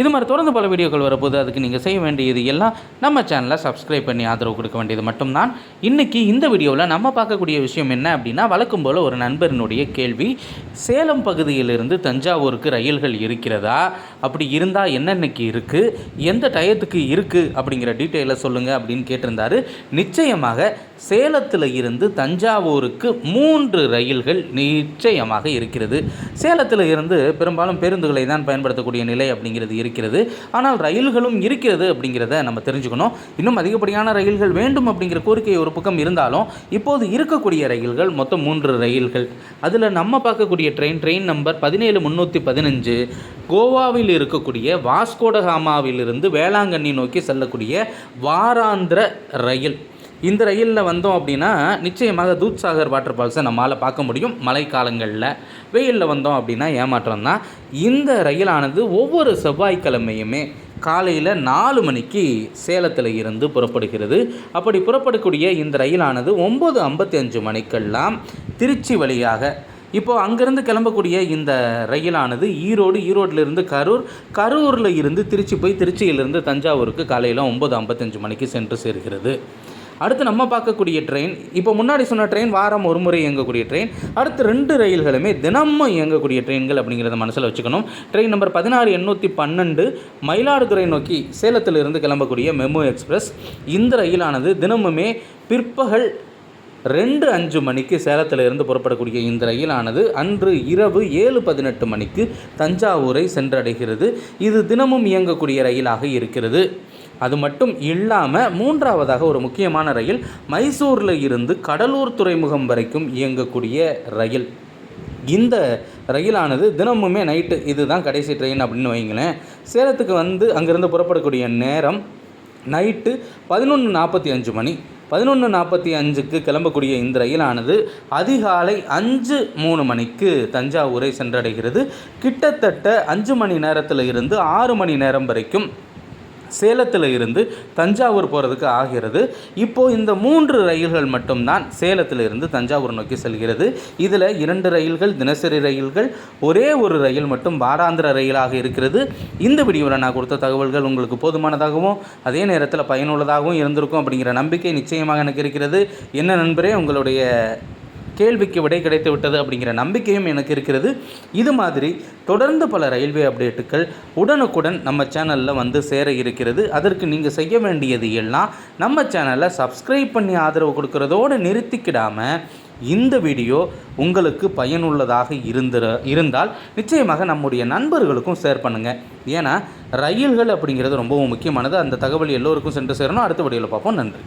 இது மாதிரி தொடர்ந்து பல வீடியோக்கள் வரப்போது அதுக்கு நீங்கள் செய்ய வேண்டியது எல்லாம் நம்ம சேனலை சப்ஸ்கிரைப் பண்ணி ஆதரவு கொடுக்க வேண்டியது மட்டும்தான். இன்றைக்கி இந்த வீடியோவில் நம்ம பார்க்கக்கூடிய விஷயம் என்ன அப்படின்னா வழக்கம் போல் ஒரு நண்பரினுடைய கேள்வி சேலம் பகுதியிலிருந்து தஞ்சாவூருக்கு ரயில்கள் இருக்கிறதா? அப்படி இருந்தால் என்னென்னக்கு இருக்குது எந்த டயத்துக்கு இருக்குது அப்படிங்கிற டீட்டெயிலை சொல்லுங்கள் அப்படின்னு கேட்டிருந்தாரு. நிச்சயமாக சேலத்தில் இருந்து தஞ்சாவூருக்கு மூன்று ரயில்கள் நிச்சயமாக இருக்கிறது. சேலத்தில் இருந்து பெரும்பாலும் பேருந்துகளை தான் பயன்படுத்தக்கூடிய நிலை அப்படிங்கிறது இருக்கிறது. ஆனால் ரயில்களும் இருக்கிறது அப்படிங்கிறத நம்ம தெரிஞ்சுக்கணும். இன்னும் அதிகப்படியான ரயில்கள் வேண்டும் அப்படிங்கிற கோரிக்கை ஒரு பக்கம் இருந்தாலும் இப்போது இருக்கக்கூடிய ரயில்கள் மொத்தம் மூன்று ரயில்கள். அதில் நம்ம பார்க்கக்கூடிய ட்ரெயின் ட்ரெயின் நம்பர் பதினேழு முந்நூற்றி பதினஞ்சு கோவாவில் இருக்கக்கூடிய வாஸ்கோடகாமாவிலிருந்து வேளாங்கண்ணி நோக்கி செல்லக்கூடிய வாராந்திர ரயில். இந்த ரயிலில் வந்தோம் அப்படின்னா நிச்சயமாக தூத்சாகர் வாட்டர் ஃபால்ஸை நம்மளால் பார்க்க முடியும். மழைக்காலங்களில் வெயிலில் வந்தோம் அப்படின்னா ஏமாற்றம் தான் இந்த ரயிலானது ஒவ்வொரு செவ்வாய்க்கிழமையுமே காலையில் நாலு மணிக்கு சேலத்தில் இருந்து புறப்படுகிறது. அப்படி புறப்படக்கூடிய இந்த ரயிலானது ஒம்பது ஐம்பத்தி அஞ்சு மணிக்கெல்லாம் திருச்சி வழியாக இப்போது அங்கேருந்து கிளம்பக்கூடிய இந்த ரயிலானது ஈரோடு ஈரோட்டிலிருந்து கரூர் கரூரில் இருந்து திருச்சி போய் திருச்சியிலிருந்து தஞ்சாவூருக்கு காலையில் ஒம்பது ஐம்பத்தஞ்சு மணிக்கு சென்று சேர்கிறது. அடுத்து நம்ம பார்க்கக்கூடிய ட்ரெயின் இப்போ முன்னாடி சொன்ன ட்ரெயின் வாரம் ஒரு முறை இயங்கக்கூடிய ட்ரெயின் அடுத்து ரெண்டு ரயில்களுமே தினமும் இயங்கக்கூடிய ட்ரெயின்கள் அப்படிங்கிறத மனசில் வச்சுக்கணும். ட்ரெயின் நம்பர் பதினாறு எண்ணூற்றி பன்னெண்டு மயிலாடுதுறை நோக்கி சேலத்தில் இருந்து கிளம்பக்கூடிய மெமோ எக்ஸ்பிரஸ் இந்த ரயிலானது தினமுமே பிற்பகல் ரெண்டு அஞ்சு மணிக்கு சேலத்தில் இருந்து புறப்படக்கூடிய இந்த ரயிலானது அன்று இரவு ஏழு பதினெட்டு மணிக்கு தஞ்சாவூரை சென்றடைகிறது. இது தினமும் இயங்கக்கூடிய ரயிலாக இருக்கிறது. அது மட்டும் இல்லாமல் மூன்றாவதாக ஒரு முக்கியமான ரயில் மைசூரில் இருந்து கடலூர் துறைமுகம் வரைக்கும் இயங்கக்கூடிய ரயில். இந்த ரயிலானது தினமுமே நைட்டு இதுதான் கடைசி ட்ரெயின் அப்படின்னு வைங்களேன் சேலத்துக்கு வந்து அங்கேருந்து புறப்படக்கூடிய நேரம் நைட்டு பதினொன்று நாற்பத்தி அஞ்சு மணி. பதினொன்று நாற்பத்தி அஞ்சுக்கு கிளம்பக்கூடிய இந்த ரயிலானது அதிகாலை அஞ்சு மூணு மணிக்கு தஞ்சாவூரை சென்றடைகிறது. கிட்டத்தட்ட அஞ்சு மணி நேரத்தில் இருந்து ஆறு மணி நேரம் வரைக்கும் சேலத்தில் இருந்து தஞ்சாவூர் போகிறதுக்கு ஆகிறது. இப்போது இந்த மூன்று ரயில்கள் மட்டும்தான் சேலத்தில் இருந்து தஞ்சாவூர் நோக்கி செல்கிறது. இதில் இரண்டு ரயில்கள் தினசரி ரயில்கள் ஒரே ஒரு ரயில் மட்டும் வாராந்திர ரயிலாக இருக்கிறது. இந்த வீடியோவில் நான் கொடுத்த தகவல்கள் உங்களுக்கு போதுமானதாகவும் அதே நேரத்தில் பயனுள்ளதாகவும் இருந்திருக்கும் அப்படிங்கிற நம்பிக்கை நிச்சயமாக எனக்கு இருக்கிறது. என்ன நண்பரே உங்களுடைய கேள்விக்கு விடை கிடைத்து விட்டது அப்படிங்கிற நம்பிக்கையும் எனக்கு இருக்கிறது. இது மாதிரி தொடர்ந்து பல ரயில்வே அப்டேட்டுகள் உடனுக்குடன் நம்ம சேனலில் வந்து சேர இருக்கிறது. அதற்கு நீங்கள் செய்ய வேண்டியது எல்லாம் நம்ம சேனலை சப்ஸ்கிரைப் பண்ணி ஆதரவு கொடுக்கறதோடு நிறுத்திக்கிடாமல் இந்த வீடியோ உங்களுக்கு பயனுள்ளதாக இருந்துற இருந்தால் நிச்சயமாக நம்முடைய நண்பர்களுக்கும் ஷேர் பண்ணுங்கள் ஏன்னா ரயில்கள் அப்படிங்கிறது ரொம்பவும் முக்கியமானது. அந்த தகவல் எல்லோருக்கும் சென்று சேரணும். அடுத்த வீடியோவில் பார்ப்போம். நன்றி.